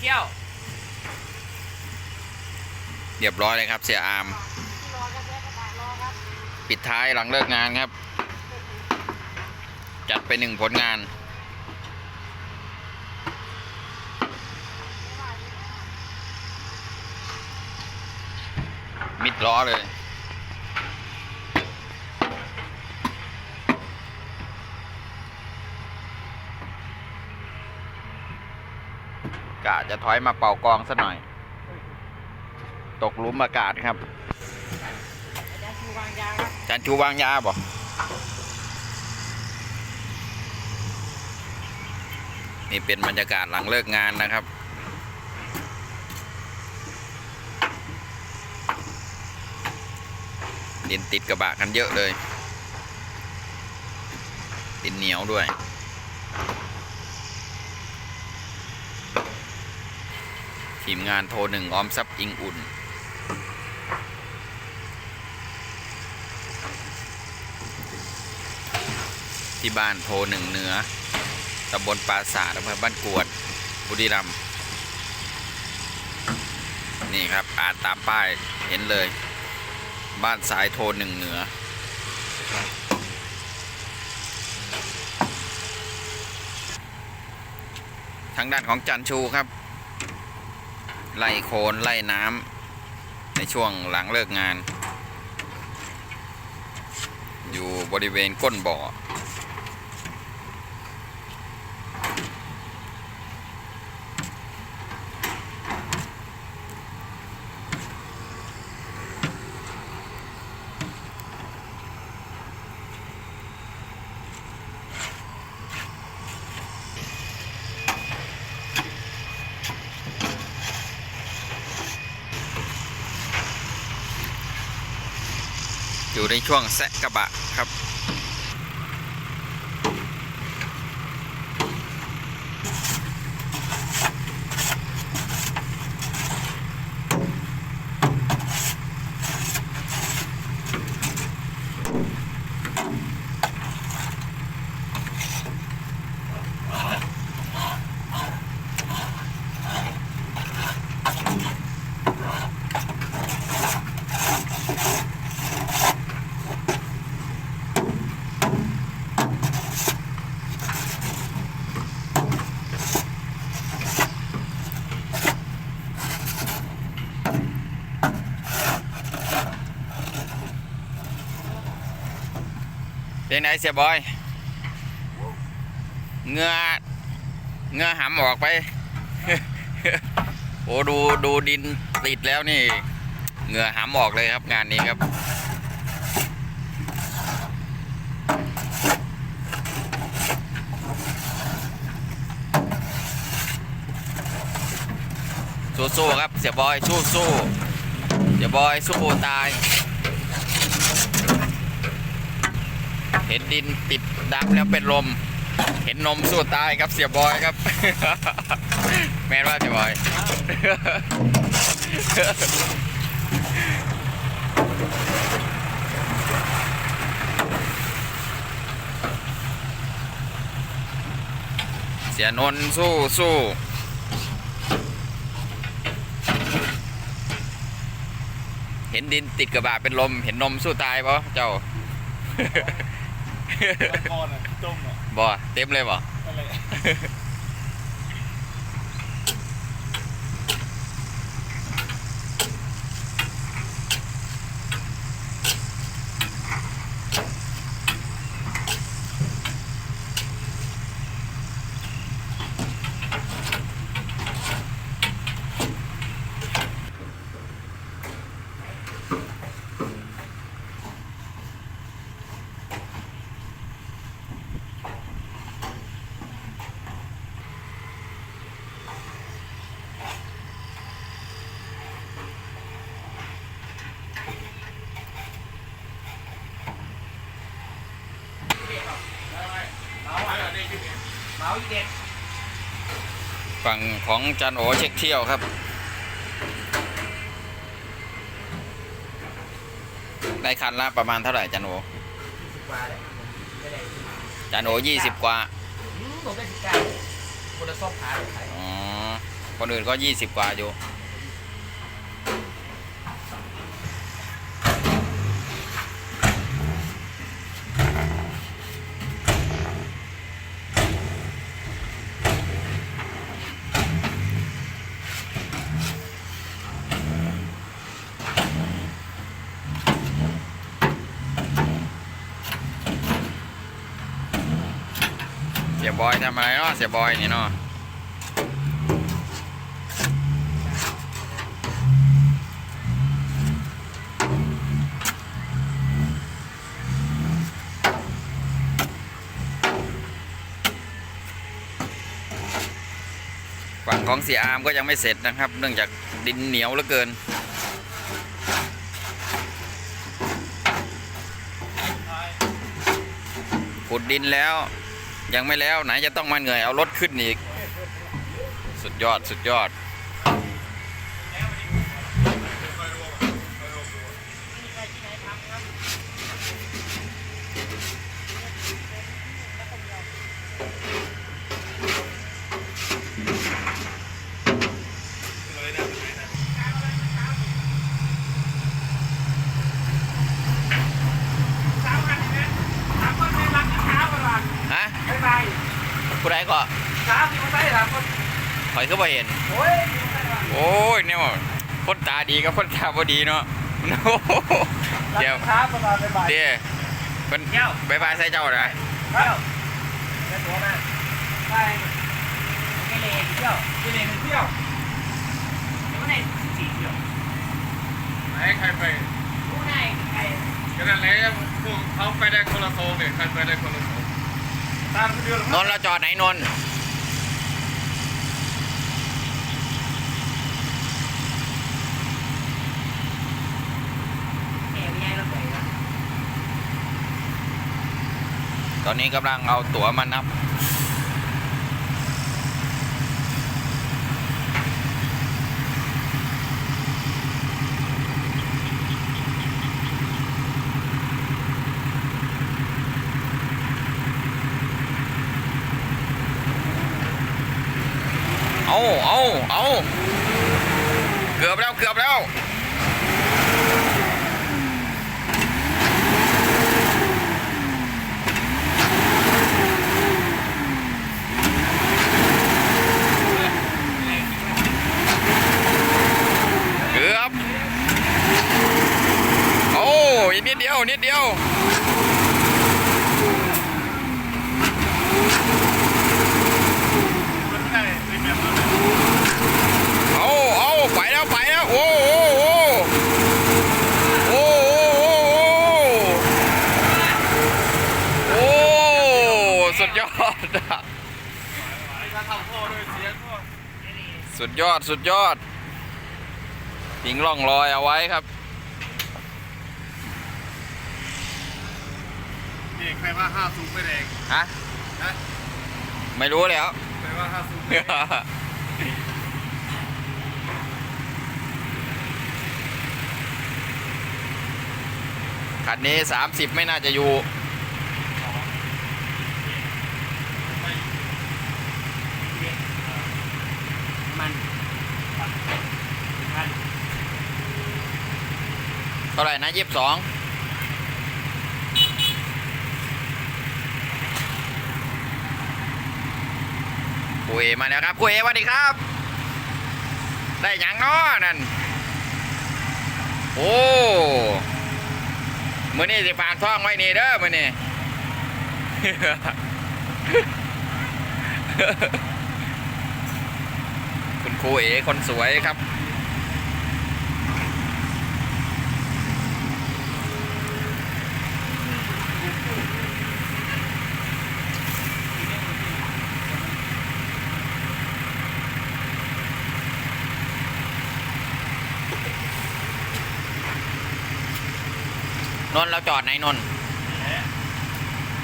เที่ยว เรียบร้อยเลยครับ เสียอามรอครับแวะกระบะรอครับปิดท้ายหลังเลิกงานครับ จัดไปหนึ่งผลงานมิดล้อเลย จะถอยมาเป่ากองซะหน่อย ตกหลุมอากาศครับอารชูวางยาบจานชูวางยาบ่นี่เป็นบรรยากาศหลังเลิกงานนะครับ ดินติดกระบะกันเยอะเลย ดินเหนียวด้วย ทีมงานโทรหนึ่งออมทรัพย์อิงอุ่น ที่บ้านโพหนึ่งเหนือตำบลปราสาทอำเภอบ้านกวด บุรีรัมย์นี่ครับอ่านตามป้ายเห็นเลย บ้านสายโทรหนึ่งเหนือทางด้านของจันชูครับ ไล่โคลนไล่น้ำในช่วงหลังเลิกงาน อยู่บริเวณก้นบ่อ อยู่ในช่วงแซะกระบะครับ เป็นไงเสียบอย เงือเงือหำออกไป โอ้ดูดูดินติดแล้วนี่ เงือหำออกเลยครับงานนี้ครับสู้ๆครับ เสียบอยสู้ๆเสียบอยสู้ตาย เห็นดินติดดำแล้วเป็นลม เห็นนมสู้ตายครับเสียบอยครับ แม่ว่าเสียบอย เสียนนสู้สู้เห็นดินติดกระบะเป็นลม เห็นนมสู้ตายปะเจ้า ก่อนอะจมอะบ่เต็มเลยบ่อะไรเมาอีเด็ก ฝั่งของจันโอเช็คเที่ยวครับ ได้คันละประมาณเท่าไหร่จันโอสิบกว่าเลยไม่ได้จันโอยี่สิบกว่าอืมผมได้สิบเก้าคนละซอบขาเลยขายอ๋อคนอื่นก็ยี่สิบกว่าอยู่ เสียบอยทำอะไรเนาะเสียบอยนี่เนาะฝั่งของเสียอามก็ยังไม่เสร็จนะครับ เนื่องจากดินเหนียวเหลือเกินขุดดินแล้ว ยังไม่แล้วไหนจะต้องมาเหนื่อยเอารถขึ้นอีก สุดยอดสุดยอดสามพันนะสามคนไม่รักเช้าก่อน ฮะ บ๊ายบาย ผู้ใดก็ สามที่มาได้สามคน คอยก็ บ่เห็นโอ้ยที่มาได้ละโอ้ยเนี่ยคนตาดีกับคนตาบ่ดีเนาะโอ้โหเดี๋ยวรักเช้าก่อนบ๊ายบายเดี๋ยวเป็นเที่ยวบายบายใส่เจ้านะเที่ยวไปตัวมาไปไปเลนเที่ยวไปเลนเที่ยวเดี๋ยวไม่ได้สี่เที่ยวไหนใครไปรู้ได้ไอ้ก็นั่นแหละพวกเขาไปได้คนละโซนเนี่ยใครไปได้คนละโซนตามคนเดียวนนท์เราจอดไหนนนท์ แม่ไม่ใช่รถไฟนะ ต อนนี้กำลังเอาตั๋วมานับ เอาเอาเอาเกือบแล้ว เกือบแล้ว เกือบ โอ้ ยนิดเดียว นิดเดียวเอาเอาไปแล้วไปแล้วโอ้โอ้โอ้โอ้โอ้โอ้โอ้สุดยอดอะการทำพ่อด้วยเสียงพ่อสุดยอดสุดยอดทิ้งร่องรอยเอาไว้ครับ นี่ใครว่าห้าสูงไปแดงฮะนะไม่รู้แล้ว ใครว่าห้าสูงไปแดงคันนี้ 30 ไม่น่าจะอยู่ มันมันเท่าไหร่นะยี่สิบสอง คุยมาแล้วครับคุยสวัสดีครับ ได้ยังน้อนั่น โอ้มือนี่สิฝากท่องไว้นี่เด้อมือนี่คุณครูเอคนสวยครับ นนท์เราจอดไหนนนท์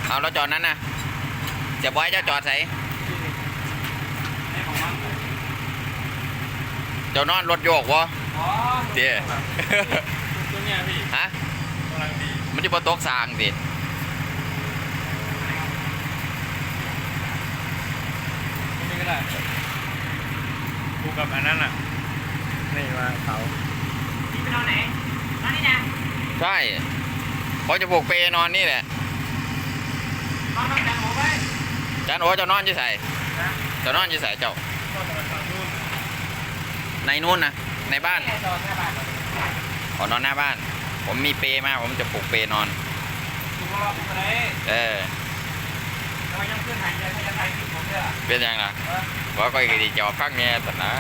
เอาเราจอดนั้นนะเสียบอยเจ้าจอดใส่เจ้านอนรถโยกวะอ๋อเดี๋ยตัวเนี้ยพี่ฮะกำลังดีมันจะบนโต๊ะสร้างดิตัวนี้ก็ได้ถูกกับอันนั้นอะนี่มาเขาพี่ไปนอนไหนนอนนี่นะใช่ เขาจะผูกเปรนอนนี่แหละนอนนอนจังหัวไปจานโอเจะนอนอยี่ใส่นะเจะนอนอยี่ใส่เจ้าก็ตอนฝั่งนู้นในนู้นนะในบ้านแค่จอดแค่บาทเลยขอนอนหน้าบ้าน ผมมีเปรมาผมจะผูกเปรนอนถูกรอบถูกอะไรเออเรายังขึ้นหายใจพยาไทยที่ผมเนี่ยเป็นยังล่ะเออว่าก็ดีจอพักเนี่ยแต่นะ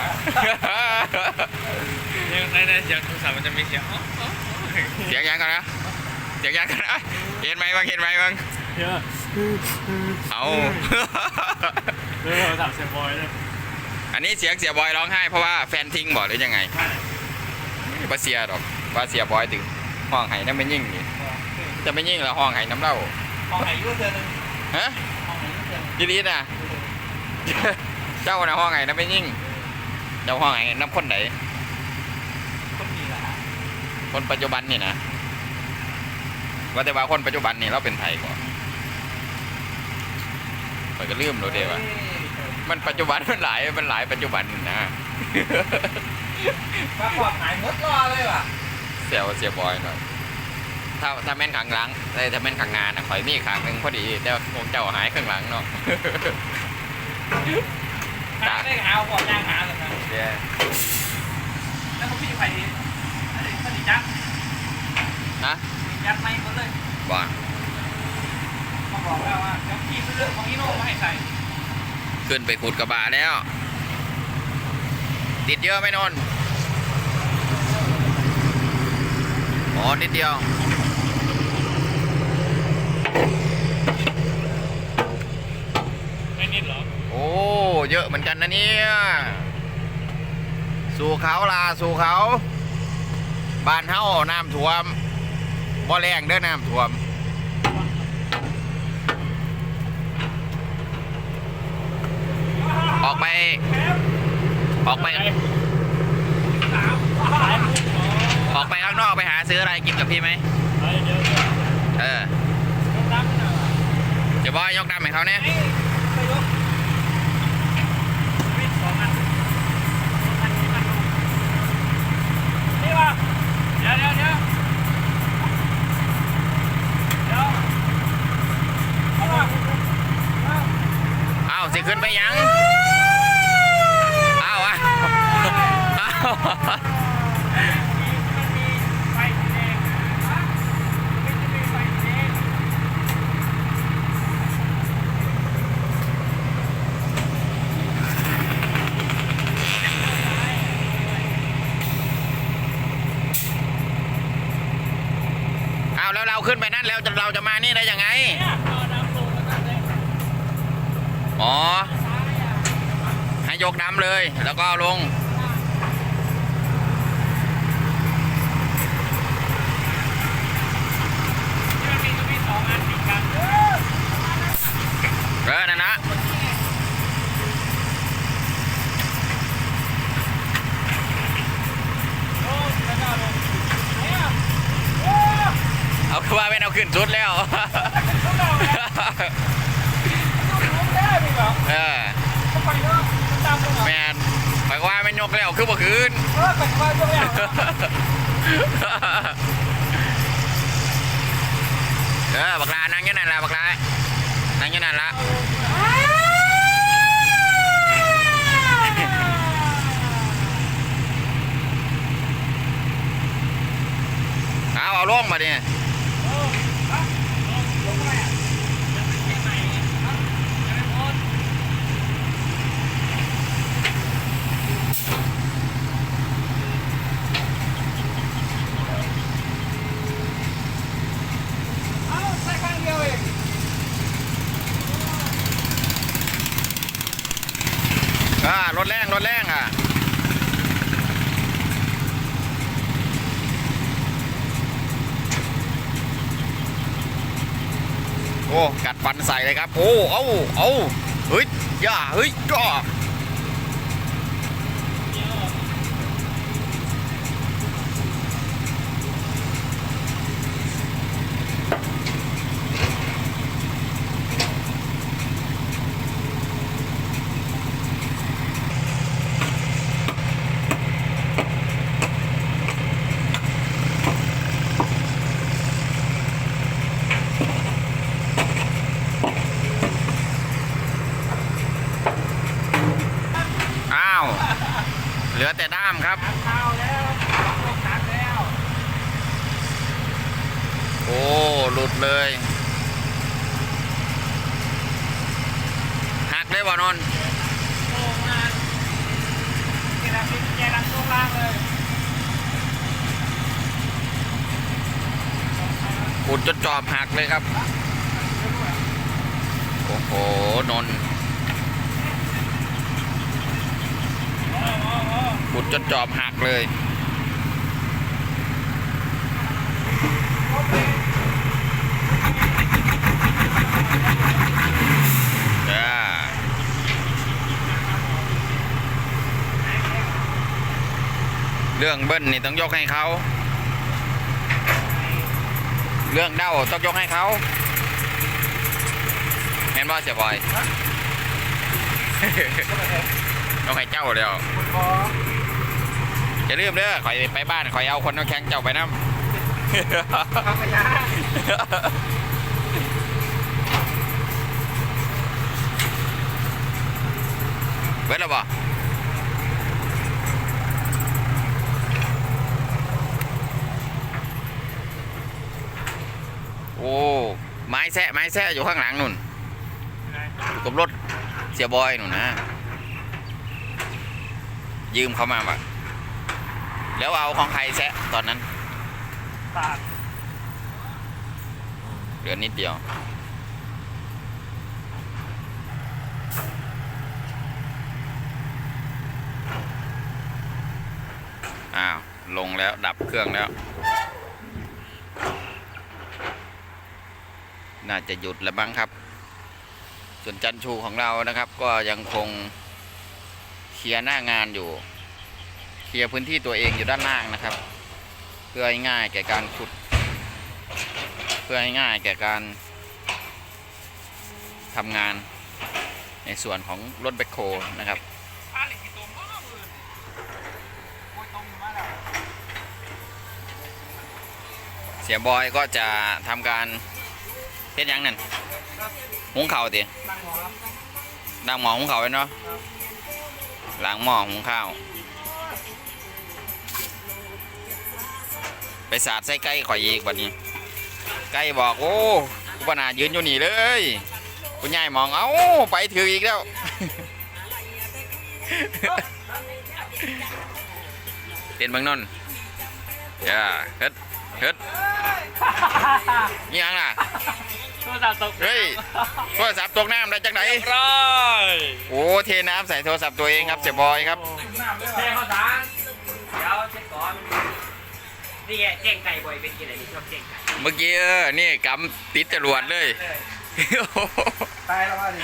เนี่ยในในเสียงโทรศัพท์มันจะมีเสียงอ๋ออ๋ออ๋อเสียงยังกันนะ เสียงยังกันนะเห็นไหมบ้างเห็นไหมบ้างเยอะเอาเรื่องโทรศัพท์เสียบอยเลยอันนี้เสียงเสียบอยร้องไห้เพราะว่าแฟนทิ้งบอกหรือยังไงบาเสียดอกบาเสียบอยถึงห้องไห้นั่นไม่ยิ่งนี่จะไม่ยิ่งแล้วห้องไห้น้ำเล่าห้องไหนยุ่งเธอหนึ่งฮะห้องไหนยุ่งเธอยีดีน่ะเจ้าน่ะห้องไห้นั่นไม่ยิ่งเจ้าห้องไห้น้ำคนไหนคนมีละคนปัจจุบันนี่นะ ว่าแต่ว่าคนปัจจุบันนี่เราเป็นไทยก่อนมันก็ลืมเราเดียวว่ามันปัจจุบันมันหลายมันหลายปัจจุบันนะปรากฏหายมดรอเลยว่ะเสียวเสียบอยหน่อยถ้าถ้าแม่นขังหลังแต่ถ้าแม่นขังงานอะข่อยมีขางหนึ่งพอดีแต่ว่าคงเจ้าหายข้างหลังเนาะหาได้หาบอกยางหาเลยนะเดี๋ยวแล้วเขาพี่ไปดีอันนี้เขาดีจัก นะ ยัดไม่หมดเลย บ่า เขาบอกแล้วว่าเดี๋ยวพี่ไปเลือกของอีโน่มาให้ใส่ ขึ้นไปขุดกระบะแล้ว ติดเยอะไหมนนท์อ๋อนิดเดียวไม่นิดเหรอ โอ้ เยอะเหมือนกันนะเนี่ย สู่เขาลาสู่เขา บ้านเฮาน้ำท่วมบ่แรงเด้อน้ำท่วม ออกไป ออกไปสามขายมุกเหรอออกไปข้างนอกไปหาซื้ออะไรกินกับพี่ไหมเฮ้ยเดี๋ยวเดี๋ยวเออต้องรับหน่อยเดี๋ยวบอยยกดำให้เขาเนี่ยไอ้ไปยกวิ่งสองอันอันนี้มันนี่ว่ะเดี๋ยวเดี๋ยวเดี๋ยวเดี๋ยวเอาล่ะเอาเอาสิขึ้นไปยัง เอาอะ เอาแล้วเราขึ้นไปนั่นแล้วเราจะมานี่ได้ยังไง อ๋อ ให้ยกดำเลยแล้วก็ลง ที่มันมีก็มีสองอันติดกันเออ เออนั่นนะ โอ้แล้วก็ลงเนี่ยโอ้ เอาคือว่าเป็นเอา ขึ้นสุดแล้วต้องเอาแล้วต้องลงได้ไหมเหรอเออเข้าไปเนาะตามลงเหรอแมนหมายความว่าไม่ยกแล้วคือบ่คืนเออแต่ว่าต้องเอาเออบักลานั่งอยู่นั่นละบักลานั่งอยู่นั่นละเอาเอาลงมาดิเอาใส่ข้างเดียวเอง อ่ารถแรงรถแรงอะโอ้กัดฟัน ใส่เลยครับ โอ้ เอาเอาเฮ้ย ย่า เฮ้ยย่า เหลือแต่ด้ามครับ น้ำเข้าแล้วลงน้ำแล้ว โอ้ หลุดเลย หักเลยบ่นนท์ โอ้มาที่เราพิจารณาช่วงล่างเลย ขุดจนจอบหักเลยครับ โอ้โห นนท์ขุดจนจอบหักเลย เรื่องเบิ้ลนี่ต้องยกให้เขา เรื่องเด้าต้องยกให้เขาแม่นว่าเสียบอยต้องให้เจ้าเดียวคุณพอย่าลืมเด้อข่อยไปบ้านข่อยเอาคนน้ำแข็งเจ้าไปน้ำทำไปยาเบิดแล้วบ่ อ้ไม้แซะไม้แซะอยู่ข้างหลังนุ่นอยู่กับรถเสียบอยนุ่นนะ ยืมเขามาบ่ะแล้วเอาของใครแซะตอนนั้นตาดเหลือนิดเดียวอ้าวลงแล้วดับเครื่องแล้ว น่าจะหยุดแล้วบ้างครับ ส่วนจันชูของเรานะครับ ก็ยังคงเคลียร์หน้างานอยู่ เคลียร์พื้นที่ตัวเองอยู่ด้านล่างนะครับ เพื่อให้ง่ายแก่การขุด เพื่อให้ง่ายแก่การทำงานในส่วนของรถแบคโฮนะครับเสียบอยก็จะทำการ เฮ็ดหยังนั่นหุงข้าวติตั้งหัวครับดังหม้อหุงข้าวไว้เนาะล้างหม้อหุงข้าว ไปสาดใส่ไก่ข่อยอีกบัดนี้ ไก่บอกโอ้กูปนายืนอยู่นี่เลยคุณยายมองเอ้าไปถืออีกแล้วเต้นเบางนนอย่าเฮ็ดเฮ็ดนี่ยังล่ะ โทรศัพท์ตกเฮ้ยโทรศัพท์ตกน้ำได้จังไหนร้อยโอ้เทน้ำใส่โทรศัพท์ตัวเองครับเสียบอยครับเท่ข้าวสารเดี๋ยวเช็ดก่อนนี่ไงเจ๊งไก่บ่อยเป็นกี่ไหนนี่ชอบเจ๊งไก่เมื่อกี้เออนี่กำติดจรวดเลยตายแล้วว่าดิ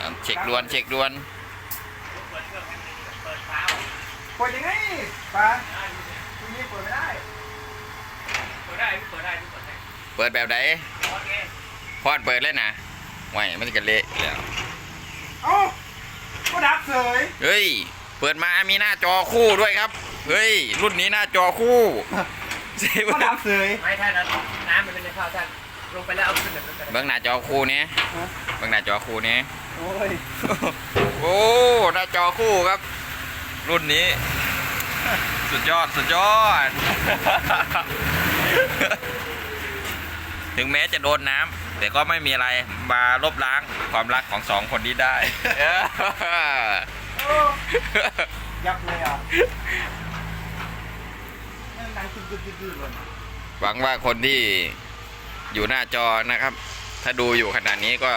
อะเช็คด่วนเช็คด่วนเปิดเครื่องให้มันเปิดเท้าเปิดยังไงปาคุณนี่เปิดไม่ได้เปิ ดได้เปิดได้เปิดได้เปิดแบบไหนโอเคพอดเปิดเลยนะไว้มันจะเละแล้วเอ้าก็ดับเสยเฮ้ย เปิดมามีหน้าจอคู่ด้วยครับ เฮ้ย รุ่นนี้หน้าจอคู่ใช่ก็ปะดับเสยไม่ท่านนั้นน้ำมันเป็นในข้าวท่านลงไปแล้วเอาขึ้นแบบนั้นก็ได้เบื้องหน้าจอคู่นี้เบื้องหน้าจอคู่นี้โอ้ยโอ้หน้าจอคู่ครับ รุ่นนี้ สุดยอด สุดยอด ถึงแม้จะโดนน้ำแต่ก็ไม่มีอะไรมาลบล้างความรักของสองคนนี้ได้ ยับเลยอะนั่งนั่งกึกกึกกึกกึกเลยหวังว่าคนที่อยู่หน้าจอนะครับ ถ้าดูอยู่ขนาดนี้ก็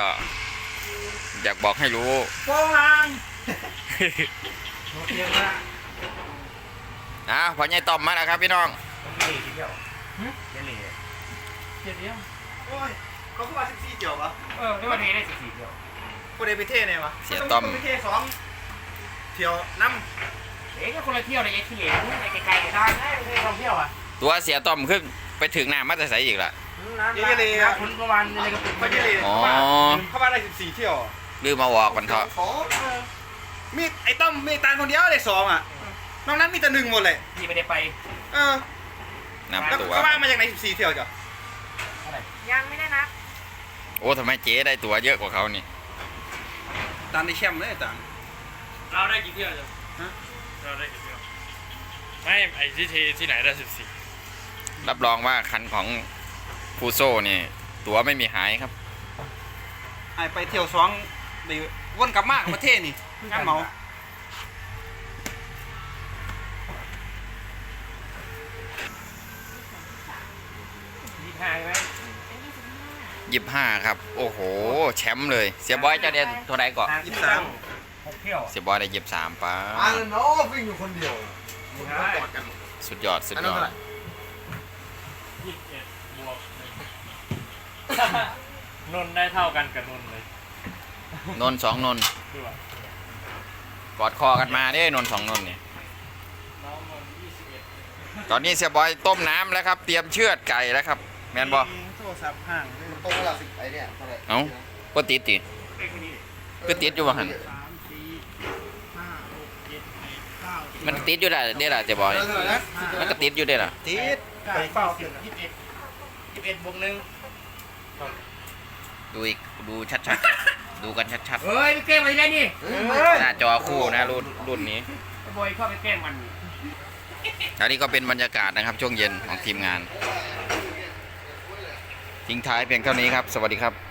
อยากบอกให้รู้โป้งลางโอเคละนะพอใหญ่ต่อมมาแล้วครับพี่น้องเล่ทีเดียวเล่เจ็ดเดียวโอ้ยเขาพูดว่าสิบสี่เจียวปะเออไม่ว่าเทได้สิบสี่เดียวคนเดไปเท่ไหนวะเสียต้อม คนไปเท่สองเที่ยวน้เอ๊ะก็คนละเที่ยวเลยไอ้ที่เหลือไกลๆกันได้ไม่ได้ท่องเที่ยวอะตัวเสียต้อมขึ้นไปถึงน้ำมาแต่ใสอีกล่ะำเยอะเลยครับคุณประมาณในกระปุกเขาเยอะเลยอ๋อเขาว่าได้สิบสี่เที่ยวลืมมาวอกมันเถอะสองมีไอ้ต้อมมีตาคนเดียวได้สองอะนอกนั้นมีแต่หนึ่งหมดเลยที่ไม่ได้ไป เออน้ำแล้วตัวเขาว่ามาจากไหนสิบสี่เที่ยวจ้ะยังไม่ได้นับ โอ้ทำไมเจ๊ได้ตัวเยอะกว่าเขานี่ตานในแชมป์เลยตานเราได้กี่เที่ยวจ้ะฮะเราได้กี่เที่ยวไม่ไอ้ที่เทที่ไหนได้สิบสี่รับรองว่าคันของฟูโซ่นี่ตัวไม่มีหายครับไอไปเที่ยวสองไปวนกลับมากับประเทศนี่งานเหมายี่ห้าใช่ไหม ยี่ห้าครับ โอ้โห แชมป์เลย เสียบอยจะได้เท่าไหร่ก่อนยี่สิบสามหกเที่ยวเสียบอยได้ยี่สามป้าอ่าเนาะวิ่งอยู่คนเดียวใช่สุดยอดสุดอันยนั้นอเท่าไหดร่ยี่สิบเอ็ดบวกหนึ่งนนท์ได้เท่ากันกับนนท์เลยนนท์สองนนท์ด้วยกอดคอกันมาเด้นนท์สองนนท์เนี่ยน้องนนท์ยี่สิบเอ็ดตอนนี้เสียบอยต้มน้ำแล้วครับ เตรียมเชือดไก่แล้วครับ แมนบอโท รศัพท์ห่างมันตรงเวลาสิไอเนี่ยเท่าไหร่เอ้า ก็ติดติเอ้ยคนนี้ก็ติดอยู่ว่าหันเสามสี่ห้าหกเจ็ดแปดเก้าสิบมันติดอยู่ได้เด้ล่ะเสียบอยท่าไหร่นะมันก็ติดอยู่ได้ล่ะติดเก้าไปเฝ้าสิบยี่สิบเอ็ดยี่สิบเอ็ดบวกหนึ่งดูอีกดูชัดๆ ดูกันชัดเฮ้ยไปแกล้งมันได้นี่ๆหน้าจอคู่นะรุ่นรุ่นนี้ไอ้บอยเข้าไปแกล้งมัน อันนี้ก็เป็นบรรยากาศนะครับ ช่วงเย็นของทีมงาน ทิ้งท้ายเพียงเท่านี้ครับ สวัสดีครับ